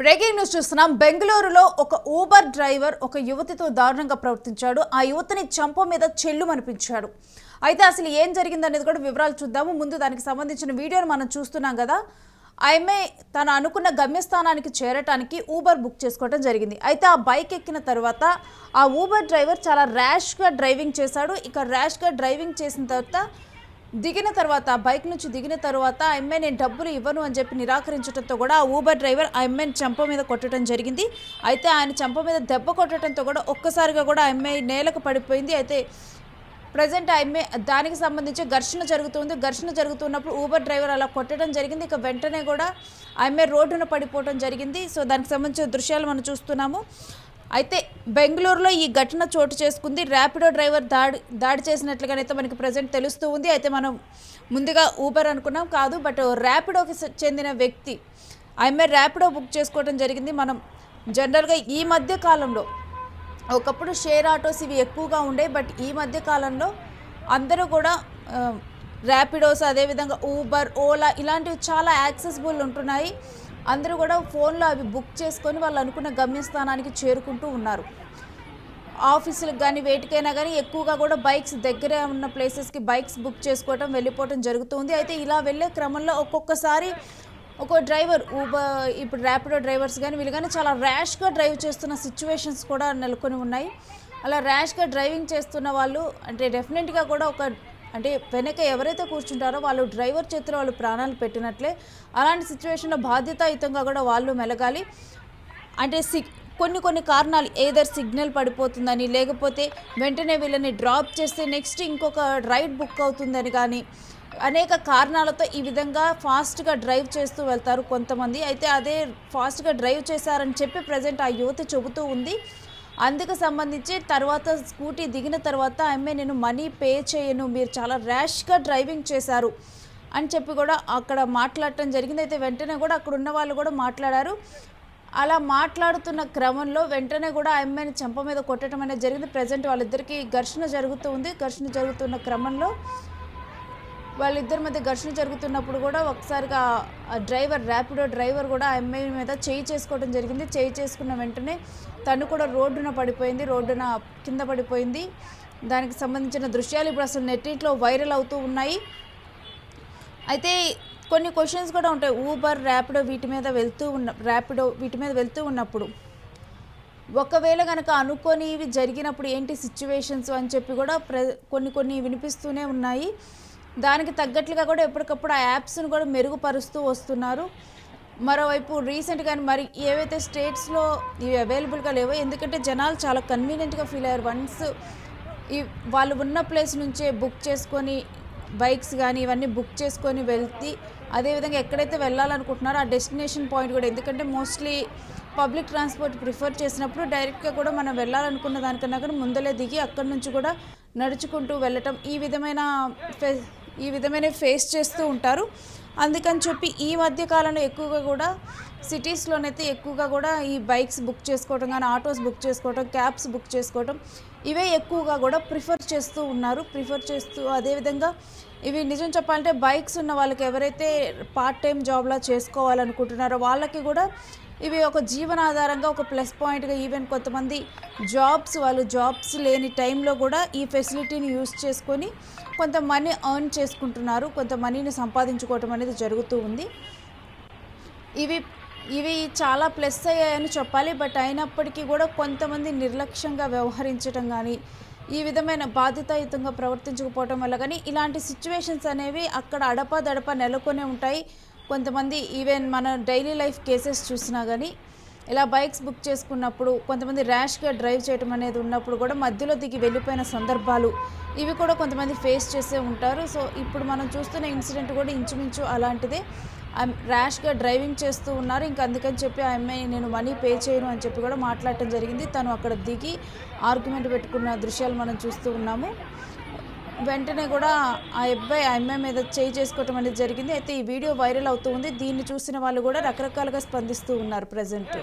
Breaking news చూస్తున్నాం. బెంగళూరులో ఒక ఊబర్ డ్రైవర్ ఒక యువతితో దారుణంగా ప్రవర్తించాడు. ఆ యువతిని చంప మీద చెల్లు అనిపించాడు అయితే అసలు ఏం జరిగిందనేది కూడా వివరాలు చూద్దాము. ముందు దానికి సంబంధించిన వీడియోను మనం చూస్తున్నాం కదా. ఆమె తను అనుకున్న గమ్యస్థానానికి చేరటానికి ఊబర్ బుక్ చేసుకోవడం జరిగింది. అయితే ఆ బైక్ ఎక్కిన తర్వాత ఆ ఊబర్ డ్రైవర్ చాలా ర్యాష్గా డ్రైవింగ్ చేశాడు. ఇక ర్యాష్గా డ్రైవింగ్ చేసిన తర్వాత దిగిన తర్వాత బైక్ నుంచి దిగిన తర్వాత ఆ అమ్మాయి నేను డబ్బులు ఇవ్వను అని చెప్పి నిరాకరించడంతో కూడా ఆ ఊబర్ డ్రైవర్ ఆ అమ్మాయిని చంప మీద కొట్టడం జరిగింది. అయితే ఆయన చెంప మీద దెబ్బ కొట్టడంతో కూడా ఒక్కసారిగా కూడా ఆ అమ్మాయి నేలకు పడిపోయింది. అయితే ప్రజెంట్ ఆ అమ్మాయి దానికి సంబంధించి ఘర్షణ జరుగుతుంది. ఘర్షణ జరుగుతున్నప్పుడు ఊబర్ డ్రైవర్ అలా కొట్టడం జరిగింది. ఇక వెంటనే కూడా ఆ అమ్మాయి రోడ్డున పడిపోవడం జరిగింది. సో దానికి సంబంధించిన దృశ్యాలు మనం చూస్తున్నాము. అయితే బెంగళూరులో ఈ ఘటన చోటు చేసుకుంది. ర్యాపిడో డ్రైవర్ దాడి దాడి చేసినట్లుగానైతే మనకి ప్రజెంట్ తెలుస్తూ ఉంది. అయితే మనం ముందుగా ఊబర్ అనుకున్నాం కాదు బట్ ర్యాపిడోకి చెందిన వ్యక్తి ఆమె ర్యాపిడో బుక్ చేసుకోవడం జరిగింది. మనం జనరల్గా ఈ మధ్య కాలంలో ఒకప్పుడు షేర్ ఆటోస్ ఇవి ఎక్కువగా ఉండే బట్ ఈ మధ్య కాలంలో అందరూ కూడా ర్యాపిడోస్ అదేవిధంగా ఊబర్ ఓలా ఇలాంటివి చాలా యాక్సెసిబుల్ ఉంటున్నాయి. అందరూ కూడా ఫోన్లో అవి బుక్ చేసుకొని వాళ్ళు అనుకున్న గమ్యస్థానానికి చేరుకుంటూ ఉన్నారు. ఆఫీసులకు కానీ వేటికైనా కానీ ఎక్కువగా కూడా బైక్స్ దగ్గరే ఉన్న ప్లేసెస్కి బైక్స్ బుక్ చేసుకోవటం వెళ్ళిపోవటం జరుగుతుంది. అయితే ఇలా వెళ్ళే క్రమంలో ఒక్కొక్కసారి ఒక డ్రైవర్ ఊబర్ ఇప్పుడు ర్యాపిడో డ్రైవర్స్ కానీ వీళ్ళు కానీ చాలా ర్యాష్గా డ్రైవ్ చేస్తున్న సిచ్యువేషన్స్ కూడా నెలకొని ఉన్నాయి. అలా ర్యాష్గా డ్రైవింగ్ చేస్తున్న వాళ్ళు అంటే డెఫినెట్గా కూడా ఒక అంటే వెనక ఎవరైతే కూర్చుంటారో వాళ్ళు డ్రైవర్ చేతిలో వాళ్ళు ప్రాణాలు పెట్టినట్లే అలాంటి సిచ్యువేషన్లో బాధ్యతాయుతంగా కూడా వాళ్ళు మెలగాలి. అంటే సిగ్ కొన్ని కొన్ని కారణాలు ఏదర్ సిగ్నల్ పడిపోతుందని లేకపోతే వెంటనే వీళ్ళని డ్రాప్ చేస్తే నెక్స్ట్ ఇంకొక రైడ్ బుక్ అవుతుందని కానీ అనేక కారణాలతో ఈ విధంగా ఫాస్ట్గా డ్రైవ్ చేస్తూ వెళ్తారు కొంతమంది. అయితే అదే ఫాస్ట్గా డ్రైవ్ చేశారని చెప్పి ప్రజెంట్ ఆ యువత చెబుతూ ఉంది. అందుకు సంబంధించి తర్వాత స్కూటీ దిగిన తర్వాత ఆమె నేను మనీ పే చేయను మీరు చాలా ర్యాష్గా డ్రైవింగ్ చేశారు అని చెప్పి కూడా అక్కడ మాట్లాడటం జరిగింది. అయితే వెంటనే కూడా అక్కడ ఉన్న వాళ్ళు కూడా మాట్లాడారు. అలా మాట్లాడుతున్న క్రమంలో వెంటనే కూడా ఆ అమ్మాయిని చెంప మీద కొట్టడం అనేది జరిగింది. ప్రజెంట్ వాళ్ళిద్దరికీ ఘర్షణ జరుగుతూ ఉంది. ఘర్షణ జరుగుతున్న క్రమంలో వాళ్ళిద్దరి మధ్య ఘర్షణ జరుగుతున్నప్పుడు కూడా ఒకసారిగా డ్రైవర్ ర్యాపిడో డ్రైవర్ కూడా ఆ అమ్మాయి మీద చేయి చేసుకోవడం జరిగింది. చేయి చేసుకున్న వెంటనే తను కూడా రోడ్డున పడిపోయింది రోడ్డున కింద పడిపోయింది. దానికి సంబంధించిన దృశ్యాలు ఇప్పుడు అసలు నెట్టింట్లో వైరల్ అవుతూ ఉన్నాయి. అయితే కొన్ని క్వశ్చన్స్ కూడా ఉంటాయి. ఊబర్ ర్యాపిడో వీటి మీద వెళ్తూ ఉన్న ర్యాపిడో వీటి మీద వెళ్తూ ఉన్నప్పుడు ఒకవేళ కనుక అనుకోనివి జరిగినప్పుడు ఏంటి సిచ్యువేషన్స్ అని చెప్పి కూడా ప్ర కొన్ని కొన్ని వినిపిస్తూనే ఉన్నాయి. దానికి తగ్గట్లుగా కూడా ఎప్పటికప్పుడు ఆ యాప్స్ను కూడా మెరుగుపరుస్తూ వస్తున్నారు. మరోవైపు రీసెంట్గా మరి ఏవైతే స్టేట్స్లో ఇవి అవైలబుల్గా లేవో ఎందుకంటే జనాలు చాలా కన్వీనియంట్గా ఫీల్ అయ్యారు. వన్స్ ఈ వాళ్ళు ఉన్న ప్లేస్ నుంచే బుక్ చేసుకొని బైక్స్ కానీ ఇవన్నీ బుక్ చేసుకొని వెళ్తే అదేవిధంగా ఎక్కడైతే వెళ్ళాలనుకుంటున్నారో ఆ డెస్టినేషన్ పాయింట్ కూడా ఎందుకంటే మోస్ట్లీ పబ్లిక్ ట్రాన్స్పోర్ట్ ప్రిఫర్ చేసినప్పుడు డైరెక్ట్గా కూడా మనం వెళ్ళాలనుకున్న దానికన్నా కూడా ముందలే దిగి అక్కడి నుంచి కూడా నడుచుకుంటూ వెళ్ళటం ఈ విధమైన ఫె ఈ విధమైన ఫేస్ చేస్తూ ఉంటారు. అందుకని చెప్పి ఈ మధ్య కాలంలో ఎక్కువగా కూడా సిటీస్లోనైతే ఎక్కువగా కూడా ఈ బైక్స్ బుక్ చేసుకోవటం కానీ ఆటోస్ బుక్ చేసుకోవటం క్యాబ్స్ బుక్ చేసుకోవటం ఇవే ఎక్కువగా కూడా ప్రిఫర్ చేస్తూ ఉన్నారు. ప్రిఫర్ చేస్తూ అదేవిధంగా ఇవి నిజం చెప్పాలంటే బైక్స్ ఉన్న వాళ్ళకి ఎవరైతే పార్ట్ టైం జాబ్లా చేసుకోవాలనుకుంటున్నారో వాళ్ళకి కూడా ఇవి ఒక జీవనాధారంగా ఒక ప్లస్ పాయింట్గా ఈవెన్ కొంతమంది జాబ్స్ వాళ్ళు జాబ్స్ లేని టైంలో కూడా ఈ ఫెసిలిటీని యూస్ చేసుకొని కొంత మనీ ఎర్న్ చేసుకుంటున్నారు. కొంత మనీని సంపాదించుకోవటం అనేది జరుగుతూ ఉంది. ఇవి ఇవి చాలా ప్లస్ అయ్యాయని చెప్పాలి బట్ అయినప్పటికీ కూడా కొంతమంది నిర్లక్ష్యంగా వ్యవహరించడం కానీ ఈ విధమైన బాధ్యతాయుతంగా ప్రవర్తించకపోవటం వల్ల కానీ ఇలాంటి సిచ్యువేషన్స్ అనేవి అక్కడ అడపదడప నెలకొనే ఉంటాయి. కొంతమంది ఈవెన్ మన డైలీ లైఫ్ కేసెస్ చూసినా కానీ ఇలా బైక్స్ బుక్ చేసుకున్నప్పుడు కొంతమంది ర్యాష్గా డ్రైవ్ చేయడం అనేది ఉన్నప్పుడు కూడా మధ్యలో దిగి వెళ్ళిపోయిన సందర్భాలు ఇవి కూడా కొంతమంది ఫేస్ చేసే ఉంటారు. సో ఇప్పుడు మనం చూస్తున్న ఇన్సిడెంట్ కూడా ఇంచుమించు అలాంటిదే. ర్యాష్గా డ్రైవింగ్ చేస్తూ ఉన్నారు. ఇంకా అందుకని చెప్పి ఆ అమ్మాయి నేను మనీ పే చేయను అని చెప్పి కూడా మాట్లాడటం జరిగింది. తను అక్కడ దిగి ఆర్గ్యుమెంట్ పెట్టుకున్న దృశ్యాలు మనం చూస్తూ ఉన్నాము. వెంటనే కూడా ఆ అబ్బాయి ఆ అమ్మాయి మీద చేయి చేసుకోవటం అనేది జరిగింది. అయితే ఈ వీడియో వైరల్ అవుతూ ఉంది. దీన్ని చూసిన వాళ్ళు కూడా రకరకాలుగా స్పందిస్తూ ఉన్నారు ప్రజెంట్.